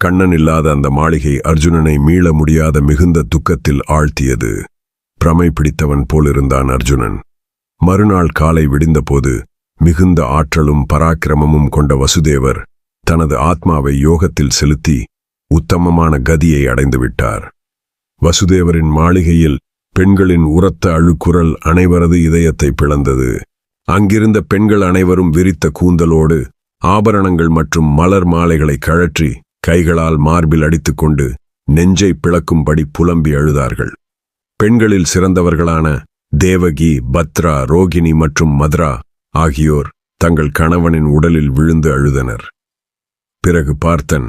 கண்ணன் இல்லாத அந்த மாளிகை அர்ஜுனனை மீள முடியாத மிகுந்த துக்கத்தில் ஆழ்த்தியது. பிரமை பிடித்தவன் போலிருந்தான் அர்ஜுனன். மறுநாள் காலை விடிந்தபோது மிகுந்த ஆற்றலும் பராக்கிரமமும் கொண்ட வசுதேவர் தனது ஆத்மாவை யோகத்தில் செலுத்தி உத்தமமான கதியை அடைந்துவிட்டார் வசுதேவரின் மாளிகையில் பெண்களின் உரத்த அழுக்குரல் அனைவரது இதயத்தை பிளந்தது. அங்கிருந்த பெண்கள் அனைவரும் விரித்த கூந்தலோடு ஆபரணங்கள் மற்றும் மலர் மாலைகளை கழற்றி கைகளால் மார்பில் அடித்துக்கொண்டு நெஞ்சை பிளக்கும்படி புலம்பி அழுதார்கள். பெண்களில் சிறந்தவர்களான தேவகி பத்ரா ரோகிணி மற்றும் மத்ரா ஆகியோர் தங்கள் கணவனின் உடலில் விழுந்து அழுதனர். பிறகு பார்த்தன்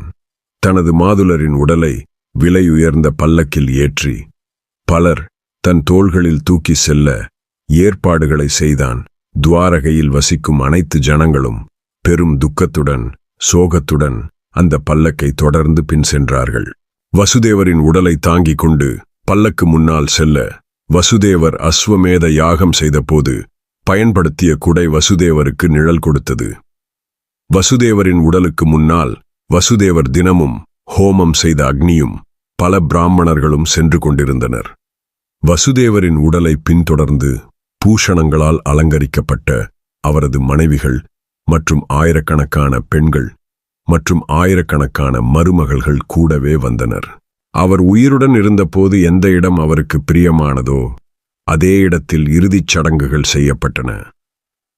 தனது மாதுலரின் உடலை விலையுயர்ந்த பல்லக்கில் ஏற்றி பலர் தன் தோள்களில் தூக்கி செல்ல ஏற்பாடுகளை செய்தான். துவாரகையில் வசிக்கும் அனைத்து ஜனங்களும் பெரும் துக்கத்துடன் சோகத்துடன் அந்த பல்லக்கை தொடர்ந்து பின் சென்றார்கள். வசுதேவரின் உடலை தாங்கிக் கொண்டு பல்லக்கு முன்னால் செல்ல வசுதேவர் அஸ்வமேத யாகம் செய்தபோது பயன்படுத்திய குடை வசுதேவருக்கு நிழல் கொடுத்தது. வசுதேவரின் உடலுக்கு முன்னால் வசுதேவர் தினமும் ஹோமம் செய்த அக்னியும் பல பிராமணர்களும் சென்று கொண்டிருந்தனர். வசுதேவரின் உடலை பின்தொடர்ந்து பூஷணங்களால் அலங்கரிக்கப்பட்ட அவரது மனைவிகள் மற்றும் ஆயிரக்கணக்கான பெண்கள் மற்றும் ஆயிரக்கணக்கான மருமகள்கள் கூடவே வந்தனர். அவர் உயிருடன் இருந்தபோது எந்த இடம் அவருக்கு பிரியமானதோ அதே இடத்தில் இறுதிச் சடங்குகள் செய்யப்பட்டன.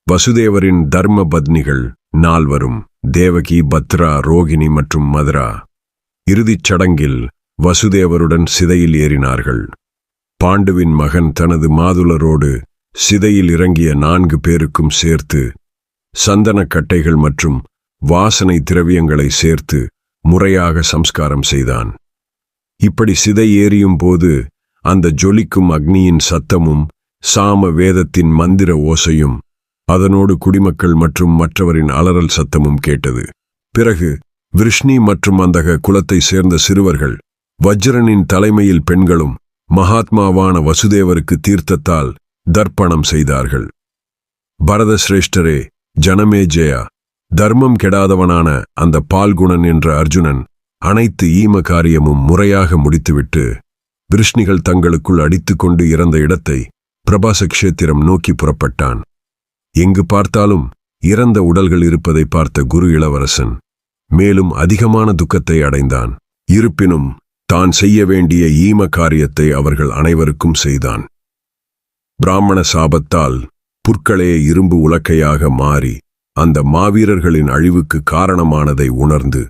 வசுதேவரின் தர்ம பத்னிகள் நால்வரும் தேவகி பத்ரா ரோகிணி மற்றும் மதுரா இறுதிச் சடங்கில் வசுதேவருடன் சிதையில் ஏறினார்கள். பாண்டுவின் மகன் தனது மாதுளரோடு சிதையில் இறங்கிய நான்கு பேருக்கும் சேர்த்து சந்தனக்கட்டைகள் மற்றும் வாசனை திரவியங்களை சேர்த்து முறையாக சம்ஸ்காரம் செய்தான். இப்படி சிதை ஏறியும் போது அந்த ஜொலிக்கும் அக்னியின் சத்தமும் சாம வேதத்தின் மந்திர ஓசையும் அதனோடு குடிமக்கள் மற்றும் மற்றவரின் அலறல் சத்தமும் கேட்டது. பிறகு விருஷ்ணி மற்றும் அந்த குலத்தை சேர்ந்த சிறுவர்கள் வஜ்ரனின் தலைமையில் பெண்களும் மகாத்மாவான வசுதேவருக்கு தீர்த்தத்தால் தர்ப்பணம் செய்தார்கள். பரத சிரேஷ்டரே ஜனமே ஜெயா! தர்மம் கெடாதவனான அந்த பால்குணன் என்ற அர்ஜுனன் அனைத்து ஈம காரியமும் முறையாக முடித்துவிட்டு விருஷ்ணிகள் தங்களுக்குள் அடித்துக்கொண்டு இறந்த இடத்தை பிரபாச கஷேத்திரம் நோக்கி புறப்பட்டான். எங்கு பார்த்தாலும் இறந்த உடல்கள் இருப்பதை பார்த்த குரு இளவரசன் மேலும் அதிகமான துக்கத்தை அடைந்தான். இருப்பினும் தான் செய்ய வேண்டிய ஈம காரியத்தை அவர்கள் அனைவருக்கும் செய்தான். பிராமண சாபத்தால் புற்களே இரும்பு உலக்கையாக மாறி அந்த மாவீரர்களின் அழிவுக்கு காரணமானதை உணர்ந்து